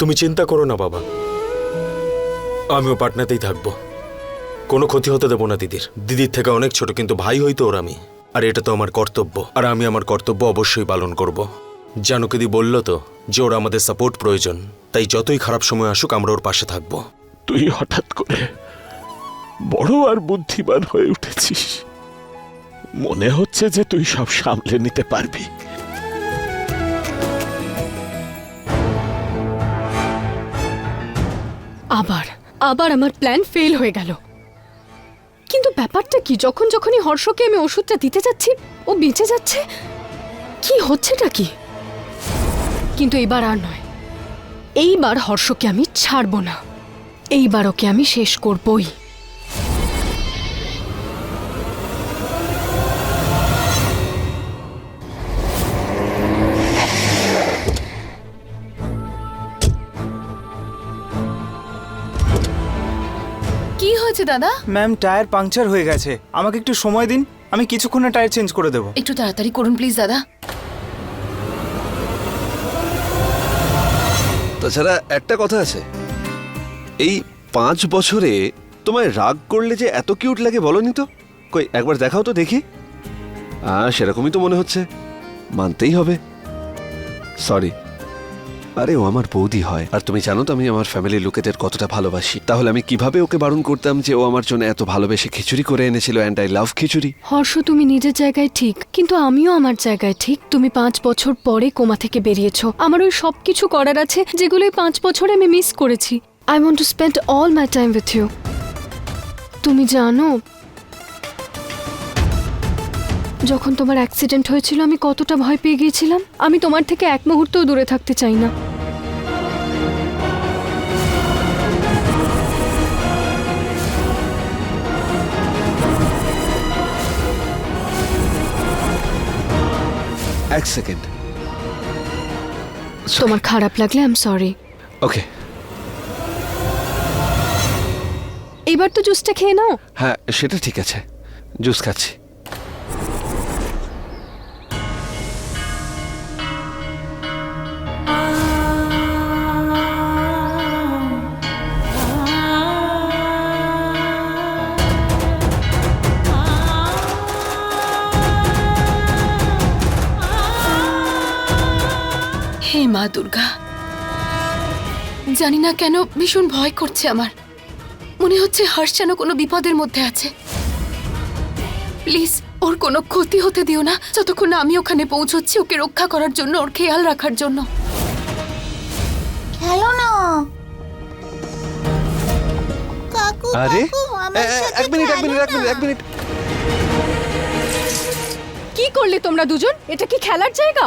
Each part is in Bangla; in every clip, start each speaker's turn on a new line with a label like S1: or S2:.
S1: তুমি চিন্তা করো না, বাবা। আমিও পাটনাতেই থাকব। কোনো ক্ষতি হতে দেবো না, দিদির। দিদির থেকে অনেক ছোট, কিন্তু ভাই হইতো ওর আমি। আর এটা তো আমার কর্তব্য। আর আমি আমার কর্তব্য অবশ্যই পালন করব। জানুকেদি বলল তো যে ওর আমাদের সাপোর্ট প্রয়োজন। তাই যতই খারাপ সময় আসুক, আমরা ওর পাশে থাকব।
S2: তুই হঠাৎ করে বড় আর বুদ্ধিমান হয়ে উঠেছিস। মনে হচ্ছে যে তুই সব সামলে নিতে পারবি।
S3: আবার আবার আমার প্ল্যান ফেল হয়ে গেল। কিন্তু ব্যাপারটা কি? যখন যখনই হর্ষকে আমি ওষুধটা দিতে যাচ্ছি, ও বেঁচে যাচ্ছে? কি হচ্ছেটা কি? কিন্তু এবার আর নয়। এইবার হর্ষকে আমি ছাড়ব না। এইবার ওকে আমি শেষ করবই।
S4: হয়েছে দাদা?
S5: ম্যাম টায়ার পাংচার হয়ে গেছে। আমাকে একটু সময় দিন আমি কিছুক্ষণে টায়ার চেঞ্জ করে দেবো।
S4: একটু তাড়াতাড়ি করুন প্লিজ দাদা।
S6: তাছাড়া একটা কথা আছে। এই পাঁচ বছরে তোমায় রাগ করলে যে এত কিউট লাগে বলনি তো? কই একবার দেখাও তো দেখি। আহ সেরকমই তো মনে হচ্ছে। মানতেই হবে। সরি আরে ও আমার বৌদি হয়। আর তুমি জানো তো আমি আমার ফ্যামিলির লোকেদের কতটা ভালোবাসি। তাহলে আমি কীভাবে ওকে বারণ করতাম যে ও আমার জন্য এত ভালোবেসে খিচুড়ি করে এনেছিল and I love khichdi?
S3: Harsh, তুমি নিজের জায়গায় ঠিক, কিন্তু আমিও আমার জায়গায় ঠিক। তুমি পাঁচ বছর পরে কোমা থেকে বেরিয়েছো। আমার ওই সব কিছু করার আছে, যেগুলো পাঁচ বছরে আমি মিস করেছি। I want to spend all my time with you তুমি জানো, যখন তোমার অ্যাক্সিডেন্ট হয়েছিল, আমি কতটা ভয় পেয়ে গিয়েছিলাম। আমি তোমার থেকে এক মুহূর্তও দূরে থাকতে চাই না।
S6: এক সেকেন্ড।
S3: তোমার খারাপ লাগলে আই এম সরি
S6: ওকে
S3: এবার তো জুসটা খেয়ে নাও।
S6: হ্যাঁ সেটা ঠিক আছে। জুস খাচ্ছি।
S4: মা দুর্গা। জানি না কেন ভীষণ ভয় করছে আমার। মনে হচ্ছে হর্ষ যেন কোনো বিপদের মধ্যে আছে। প্লিজ ওর কোনো ক্ষতি হতে দিও না। যতক্ষণ না আমি ওখানে পৌঁছচ্ছি ওকে রক্ষা করার জন্য ওর খেয়াল রাখার জন্য।
S7: খেলো না। কাকু
S6: আরে এক মিনিট এক মিনিট এক মিনিট এক মিনিট।
S3: কি করলে তোমরা দুজন? এটা কি খেলার জায়গা?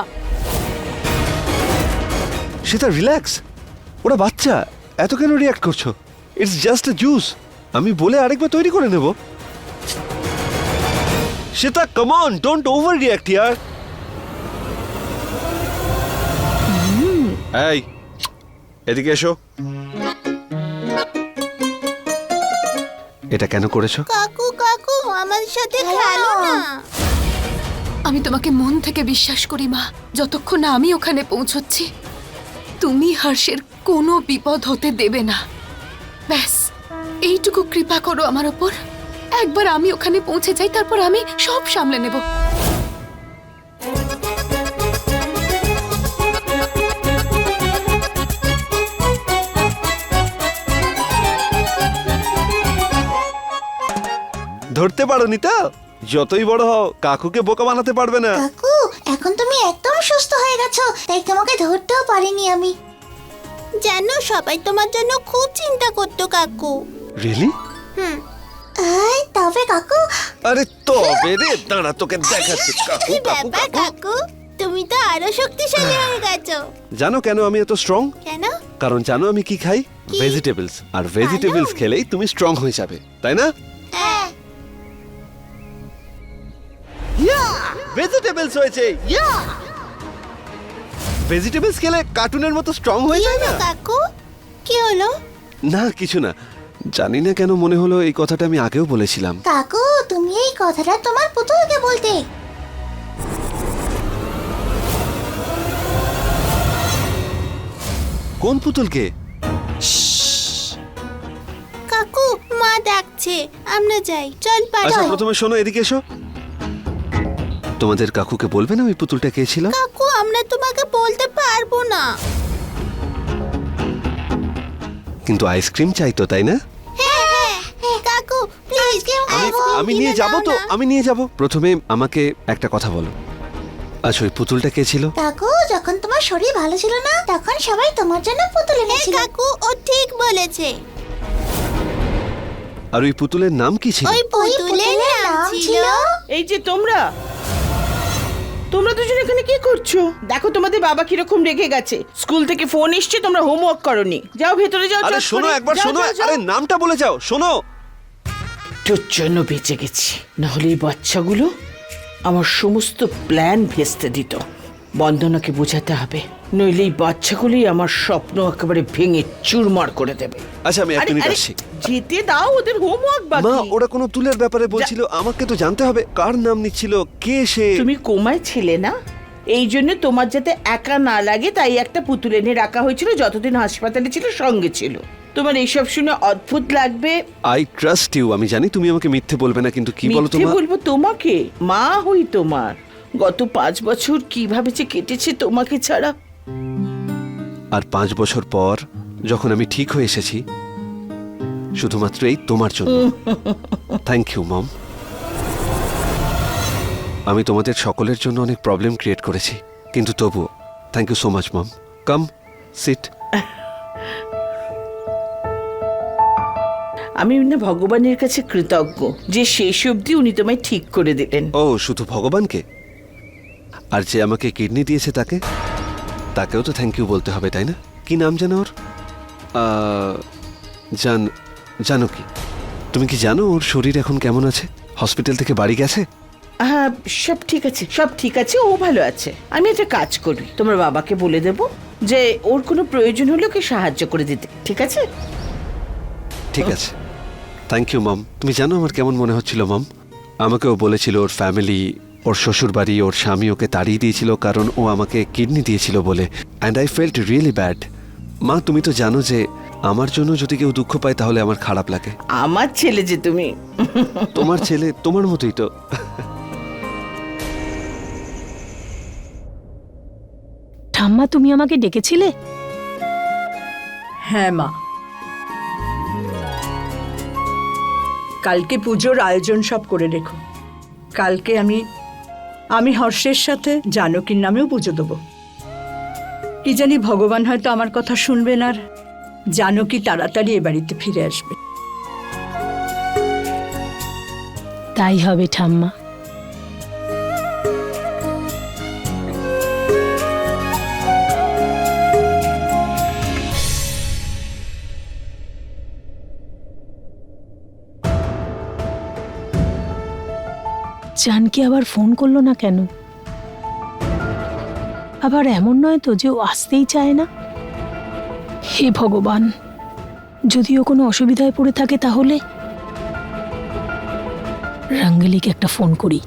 S6: সেটা রিল্যাক্স ওরা বাচ্চা এত কেন রিয়াক্ট করছ? ইটস জাস্ট এ জুস আমি বলে আরেকবার তৈরি করে নেব। সেটা কমন ডোন্ট ওভার রিয়াক্ট ইয়ার। এই এদিকে এসো। এটা কেন করেছ?
S7: কাকু কাকু আমার সাথে খেলো না।
S4: আমি তোমাকে মন থেকে বিশ্বাস করি মা। যতক্ষণ না আমি ওখানে পৌঁছচ্ছি। তুমি হর্ষের কোনো বিপদ হতে দেবে না। ব্যাস এইটুকু কৃপা করো আমার ওপর। একবার আমি ওখানে পৌঁছে যাই তারপর আমি সব সামলে নেব।
S6: ধরতে পারোনি তো? যতই বড় হও কাকুকে বোকা বানাতে পারবে না।
S7: কাকু? এখন তুমি একদম সুস্থ হয়ে গেছো তাই তোমাকে ধরতেও পারিনি আমি। জানো সবাই তোমার জন্য খুব চিন্তা করতো কাকু।
S6: Really
S7: hmm. আই তবে কাকু।
S6: আরে তবে রে দাঁড়া তোকে দেখাচ্ছি কাকু
S7: কি
S6: কাকু
S7: ব্যাপার
S6: কাকু।
S7: কাকু তুমি তো আরও শক্তিশালী হয়ে গেছো।
S6: জানো কেন আমি এত স্ট্রং
S7: কেন?
S6: কারণ জানো আমি কি খাই? ভেজিটেবলস আর ভেজিটেবলস খেলেই তুমি স্ট্রং হয়ে যাবে তাই না? ভেজিটেবলস হয়েছে। ইয়া ভেজিটেবলস খেলে কার্টুনের মতো স্ট্রং হয়ে যায় না?
S7: কাকু কি হলো?
S6: না কিছু না। জানি না কেন মনে হলো এই কথাটা আমি আগেও বলেছিলাম।
S7: কাকু তুমি এই কথাটা তোমার পুতুলকে বলতে?
S6: কোন পুতুলকে
S7: কাকু মা ডাকছে। আমরা যাই। চল
S6: আচ্ছা প্রথমে শোনো এদিকে এসো। তোমাদের কাকুকে বলবে না ওই পুতুলটা কে ছিল?
S7: কাকু আমরা তোমাকে বলতে পারব না।
S6: কিন্তু আইসক্রিম চাইতো তাই না?
S7: হ্যাঁ হ্যাঁ কাকু প্লিজ
S6: আমি আমি নিয়ে যাব তো আমি নিয়ে যাব। প্রথমে আমাকে একটা কথা বলো। আচ্ছা ওই পুতুলটা কে ছিল?
S7: কাকু যখন তোমার শরীর ভালো ছিল না তখন সবাই তোমার জন্য পুতুল এনেছিল। কাকু ও ঠিক বলেছে।
S6: আর ওই পুতুলের নাম কি ছিল?
S7: ওই পুতুলের নাম ছিল
S8: এই যে তোমরা তোমরা দুজন এখানে কি করছ? দেখো তোমাদের বাবা কীরকম রেগে গেছে। স্কুল থেকে ফোন এসছে তোমরা হোমওয়ার্ক করনি। যাও ভেতরে যাও
S6: আরে
S8: চট
S6: শোনো
S8: করে।
S6: একবার
S8: যাও,
S6: শোনো
S8: যাও, যাও।
S6: আরে নামটা বলে যাও শোনো।
S8: তোর জন্য বেঁচে গেছি। নাহলে এই বাচ্চাগুলো আমার সমস্ত প্ল্যান ভেস্তে দিত। বন্দনাকে বোঝাতে হবে। নইলে এই বাচ্চাগুলোই আমার স্বপ্ন একেবারে ভেঙে চুরমার করে দেবে।
S6: আচ্ছা আমি এক মিনিট আসছি।
S8: যেতে দাও ওদের হোমওয়ার্ক
S6: মা
S8: বাকি
S6: ওরা কোনো তুলের ব্যাপারে বলছিল আমাকে তো জানতে হবে কার নাম নিচ্ছিল কে সে।
S8: তুমি কোমায় ছিলে না? এই জন্য তোমার যাতে একা না লাগে তাই একটা পুতুল এনে রাখা হয়েছিল যতদিন হাসপাতালে ছিল সঙ্গে ছিল। তোমার এইসব শুনে অদ্ভুত লাগবে।
S6: আই ট্রাস্ট ইউ আমি জানি তুমি আমাকে মিথ্যে বলবে না কিন্তু কি বলো
S8: মিথ্যে
S6: তোমার
S8: বলব তোমাকে? মা হই তোমার। গত পাঁচ বছর কীভাবে যে কেটেছে তোমাকে ছাড়া
S6: আর পাঁচ বছর পর যখন আমি ঠিক হয়ে এসেছি শুধুমাত্র এই তোমার জন্য। থ্যাংক ইউ মম আমি তোমাদের সকলের জন্য অনেক প্রবলেম ক্রিয়েট করেছি কিন্তু তবুও thank you so much mom come sit
S8: আমি না ভগবানের কাছে কৃতজ্ঞ যে শেষ অবধি উনি তোমায় ঠিক করে দিলেন।
S6: ও শুধু ভগবানকে? আর যে আমাকে কিডনি দিয়েছে তাকে? তাকেও তো থ্যাংক ইউ বলতে হবে তাই না? কি নাম জানো ওর? জান জানো কি? তুমি কি জানো ওর শরীর এখন কেমন আছে? হসপিটাল থেকে বাড়ি গেছে?
S8: হ্যাঁ সব ঠিক আছে সব ঠিক আছে ও ভালো আছে। আমি একটা কাজ করি তোমার বাবাকে বলে দেব যে ওর কোনো প্রয়োজন হলে ওকে সাহায্য করে দিতে ঠিক আছে?
S6: ঠিক আছে। থ্যাংক ইউ মাম তুমি জানো আমার কেমন মনে হচ্ছিল মম আমাকেও বলেছিল ওর ফ্যামিলি ওর শ্বশুর বাড়ি ওর স্বামী ওকে তাড়িয়ে দিয়েছিল কারণ ও আমাকে কিডনি দিয়েছিল বলে। And I felt really bad মা তুমি তো জানো যে আমার জন্য যদি কেউ দুঃখ পায় তাহলে আমার খারাপ লাগে।
S8: আমার ছেলে যে তুমি।
S6: তোমার ছেলে তোমার মতোই তো।
S3: ঠাম্মা তুমি আমাকে ডেকেছিলে?
S9: হ্যাঁ মা। কালকে পুজোর আয়োজন সব করে রেখো। কালকে আমি আমি হর্ষের সাথে জানকীর নামেও পুজো দেবো। কি জানি ভগবান হয়তো আমার কথা শুনবেন আর জানকী তাড়াতাড়ি এ বাড়িতে ফিরে আসবে।
S3: তাই হবে ঠাম্মা। জানকি আবার ফোন করল না কেন? আবার এমন নয় তো যে ও আসতেই চায় না? হে ভগবান যদিও কোনো অসুবিধায় পড়ে থাকে তাহলে? রাঙ্গেলিকে একটা ফোন করি।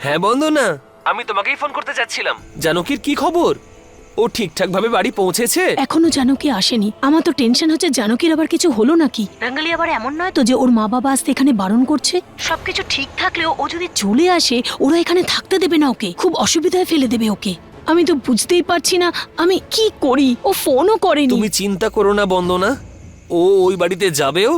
S10: হ্যাঁ বন্ধু না আমি তোমাকেই ফোন করতে চাচ্ছিলাম জানকির কি খবর? ও ঠিকঠাক ভাবে বাড়ি পৌঁছেছে?
S3: এখনও জানকি আসেনি। আমার তো টেনশন হচ্ছে জানকির আবার কিছু হলো নাকি? রাঙ্গালি আবার এমন নয় তো যে ওর মা বাবা আসতে এখানে বারণ করছে? সবকিছু ঠিক থাকলেও ও যদি চলে আসে ওরা এখানে থাকতে দেবে না ওকে। খুব অসুবিধায় ফেলে দেবে ওকে। আমি তো বুঝতেই পারছি না আমি কি করি? ও ফোনও করেনি।
S10: তুমি চিন্তা করো না বন্দনা। ও ওই বাড়িতে যাবেও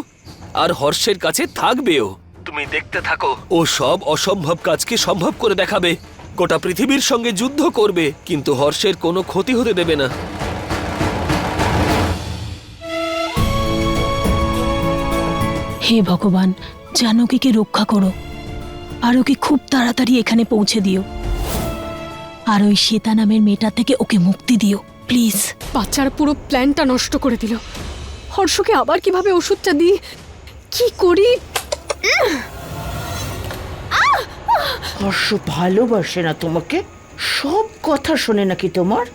S10: আর হর্ষের কাছে থাকবেও। তুমি দেখতে থাকো। ও সব অসম্ভব কাজকে সম্ভব করে দেখাবে। গোটা পৃথিবীর সঙ্গে যুদ্ধ করবে কিন্তু হর্ষের কোনো ক্ষতি হতে দেবে না।
S3: হে ভগবান জানকীকে রক্ষা করো আর ওকে খুব তাড়াতাড়ি এখানে পৌঁছে দিও। আর ওই শ্বেতা নামের মেয়েটা থেকে ওকে মুক্তি দিও প্লিজ। বাচ্চার পুরো প্ল্যানটা নষ্ট করে দিল। হর্ষকে আবার কীভাবে ওষুধটা দিই? কি করি?
S8: হর্ষ ভালোবাসে না তোমাকে? সব কথা শোনে নাকি তোমার?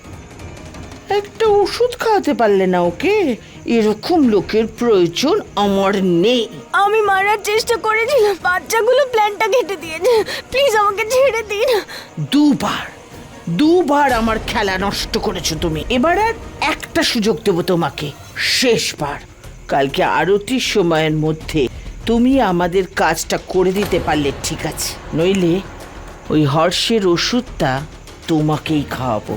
S8: একটা ওষুধ খাওয়াতে পারলে না ওকে? এরকম লোকের প্রয়োজন আমার নেই।
S3: আমি মারার চেষ্টা করেছিলাম বাচ্চাগুলো প্ল্যানটা কেটে দিয়েছে। প্লিজ আমাকে ছেড়ে দিন।
S8: দুবার দুবার আমার খেলা নষ্ট করেছ তুমি। এবার আর একটা সুযোগ দেবো তোমাকে শেষবার। কালকে আরতির সময়ের মধ্যে। তুমি আমাদের কাজটা করে দিতে পারলে, ঠিক আছে। নইলে ওই হর্ষের ওষুধটা তোমাকেই খাওয়াবো।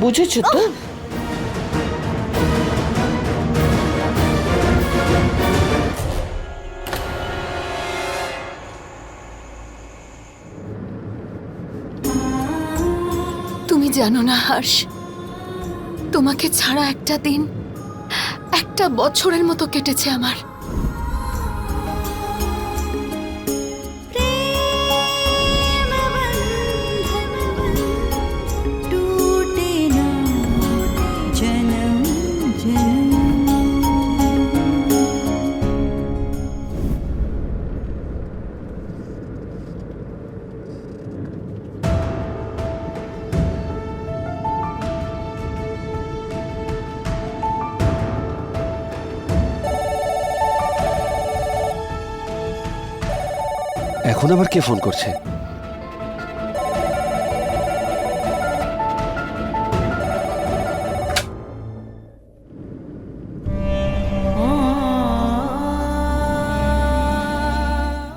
S8: বুঝেছ তো?
S4: তুমি জানো না, হর্ষ। তোমাকে ছাড়া একটা দিন একটা বছরের মতো কেটেছে আমার।
S6: এখন আবার কে ফোন করছে?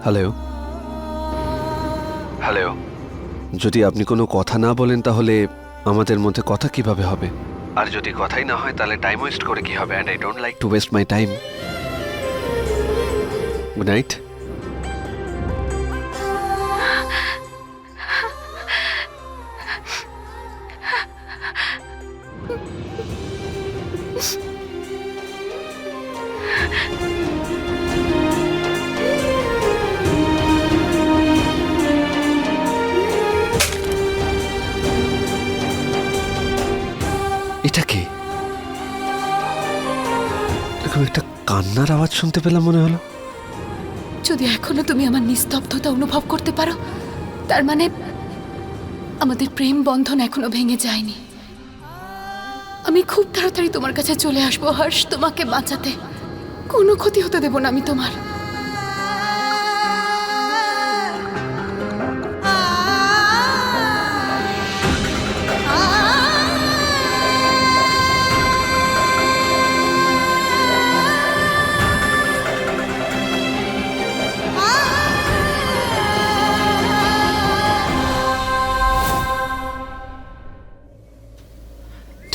S6: হ্যালো হ্যালো যদি আপনি কোনো কথা না বলেন তাহলে আমাদের মধ্যে কথা কীভাবে হবে? আর যদি কথাই না হয় তাহলে টাইম ওয়েস্ট করে কি হবে? And I don't like to waste my time good night কান্নার আওয়াজ শুনতে পেলাম মনে হলো।
S4: যদি এখনও তুমি আমার নিস্তব্ধতা অনুভব করতে পারো, তার মানে আমাদের প্রেম বন্ধন এখনও ভেঙে যায়নি। আমি খুব তাড়াতাড়ি তোমার কাছে চলে আসব, হর্ষ, তোমাকে বাঁচাতে। কোনো ক্ষতি হতে দেব না আমি তোমার।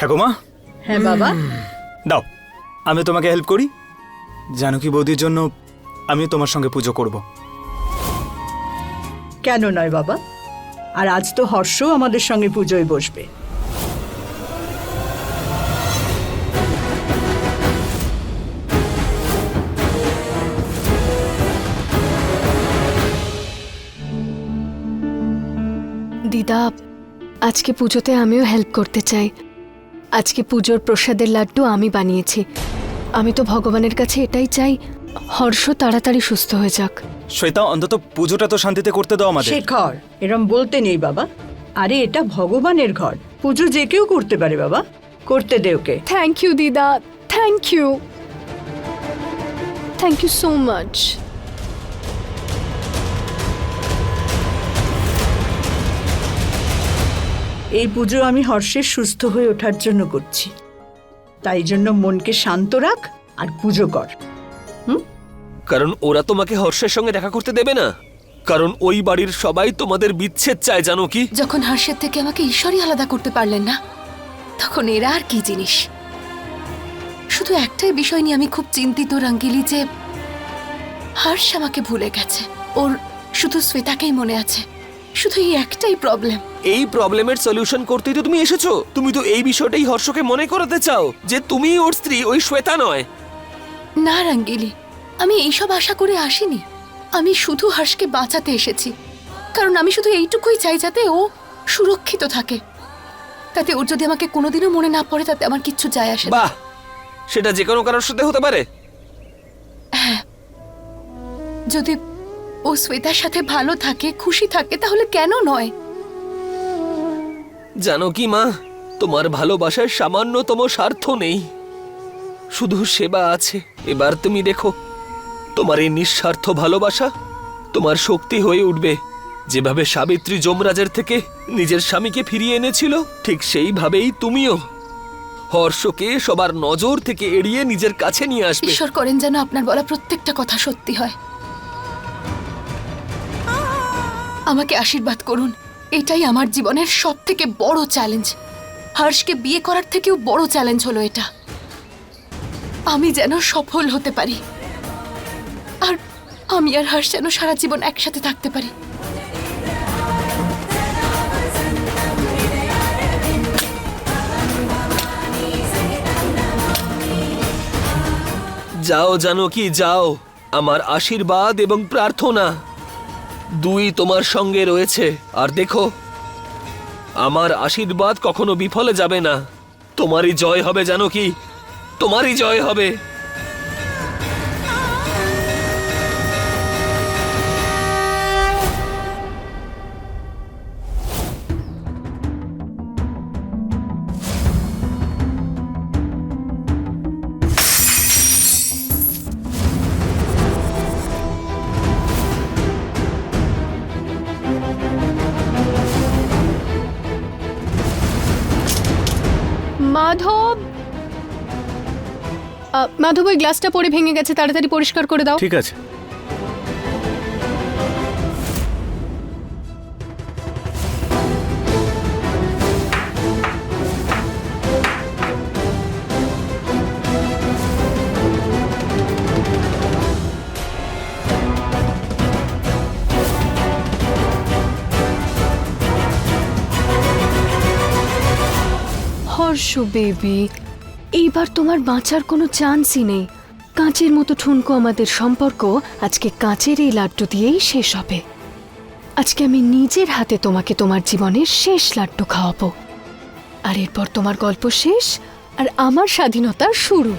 S5: ঠাকুমা?
S9: হ্যাঁ বাবা।
S5: দাও আমি তোমাকে হেল্প করি। জানকী বৌদির জন্য আমি তোমার সঙ্গে পুজো করব।
S9: কেন নয় বাবা? আর আজ তো হর্ষ আমাদের সঙ্গে পুজোয় বসবে।
S3: দিদা আজকে পুজোতে আমিও হেল্প করতে চাই। আজকে পুজোর প্রসাদের লাড্ডু আমি বানিয়েছি। আমি তো ভগবানের কাছে এটাই চাই। হর্ষ তাড়াতাড়ি সুস্থ হয়ে যাক।
S5: শ্বেতা অন্তত পুজোটা তো শান্তিতে করতে দাও আমাদের।
S9: শেখর এরম বলতে নেই বাবা। আরে এটা ভগবানের ঘর। পুজো যে কেউ করতে পারে বাবা। করতে দে ওকে।
S3: থ্যাংক ইউ দিদা। Thank you thank you so much
S9: এই পুজো আমি হর্ষের সুস্থ হয়ে ওঠার জন্য করছি। তাই জন্য মনকে শান্ত রাখ আর পুজো কর।
S10: কারণ ওরা তোমাকে হর্ষের সঙ্গে দেখা করতে দেবে না। কারণ ওই বাড়ির সবাই তোমাদের বিচ্ছেদ চায় জানো কি?
S4: যখন হর্ষের থেকে আমাকে ঈশ্বরই আলাদা করতে পারলেন না তখন এরা আর কি জিনিস? শুধু একটাই বিষয় নিয়ে আমি খুব চিন্তিত রাঙ্গিলি যে হর্ষ আমাকে ভুলে গেছে। ওর শুধু শ্বেতাকেই মনে আছে। শুধু এই একটাই প্রবলেম
S10: এই প্রবলেমের সলিউশন করতেই তো তুমি এসেছ। তুমি তো এই বিষয়টাই হর্ষকে মনে করাতে চাও যে তুমি ওর স্ত্রী ওই শ্বেতা নয়।
S4: না রাঙ্গিলি আমি এইসব আশা করে আসিনি। আমি শুধু হর্ষকে বাঁচাতে এসেছি। কারণ আমি শুধু এইটুকুই চাই যাতে ও সুরক্ষিত থাকে। তাতে ওর যদি আমাকে কোনোদিনও মনে না পড়ে তাতে আমার কিচ্ছু যায় আসে না।
S10: বাহ! সেটা যে কোনো কারোর সাথে হতে পারে। হ্যাঁ।
S4: যদি ও শ্বেতার সাথে ভালো থাকে খুশি থাকে তাহলে কেন নয়?
S10: জানো কি মা তোমার ভালোবাসার সামান্যতম স্বার্থ নেই। শুধু সেবা আছে। এবার তুমি দেখো তোমার এই নিঃস্বার্থ ভালোবাসা তোমার শক্তি হয়ে উঠবে। যেভাবে সাবিত্রী যমরাজের থেকে নিজের স্বামীকে ফিরিয়ে এনেছিল ঠিক সেইভাবেই তুমিও। হর্ষকে সবার নজর থেকে এড়িয়ে নিজের কাছে নিয়ে আসবে।
S4: ঈশ্বর করেন যেন আপনার বলা প্রত্যেকটা কথা সত্যি হয়। আমাকে আশীর্বাদ করুন। এটাই আমার জীবনের সব থেকে বড় চ্যালেঞ্জ হর্ষকে বিয়ে করার থেকেও বড় চ্যালেঞ্জ হলো এটা। আমি যেন সফল হতে পারি। আর আমি আর হর্ষ যেন সারা জীবন একসাথে থাকতে পারি।
S10: যাও জানো কি যাও। আমার আশীর্বাদ এবং প্রার্থনা। দুই তোমার সঙ্গে রয়েছে। আর দেখো, আমার আশীর্বাদ কখনো বিফলে যাবে না। তোমারই জয় হবে, জানো কি? তোমারই জয় হবে।
S3: মাধব? মাধব ওই গ্লাসটা পড়ে ভেঙে গেছে তাড়াতাড়ি পরিষ্কার করে দাও।
S5: ঠিক আছে।
S3: হর্ষ বেবি। এইবার তোমার বাঁচার কোনো চান্সই নেই। কাঁচের মতো ঠুনকো আমাদের সম্পর্ক আজকে কাঁচের এই লাড্ডু দিয়েই শেষ হবে। আজকে আমি নিজের হাতে তোমাকে তোমার জীবনের শেষ লাড্ডু খাওয়াবো। আর এরপর তোমার গল্প শেষ, আর আমার স্বাধীনতা শুরু।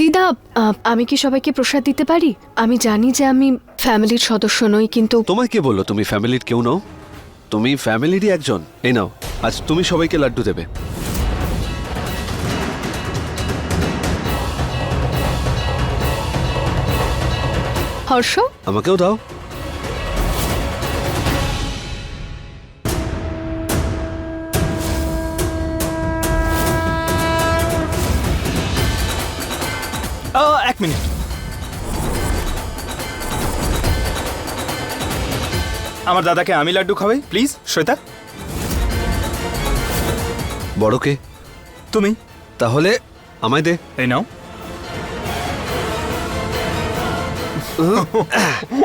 S3: দিদা আমি কি সবাইকে প্রসাদ দিতে পারি? আমি জানি যে আমি ফ্যামিলির সদস্য নই কিন্তু
S6: তোমায় কে বলল? তুমি ফ্যামিলির কেউ নও? তুমি ফ্যামিলিরই একজন। এই নাও আজ তুমি সবাইকে লাড্ডু দেবে।
S3: হর্ষ?
S6: আমাকেও দাও।
S5: এক মিনিট। আমার দাদাকে আমি লাড্ডু খাওয়াই প্লিজ শ্বেতা।
S6: বড়কে
S5: তুমি।
S6: তাহলে আমায় দে।
S5: এই নাও।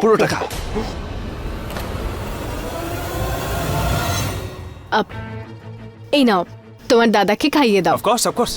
S6: পুরো টাকা
S3: আপ, এই নাও তোমার দাদাকে খাইয়ে দাও।
S5: Of course of course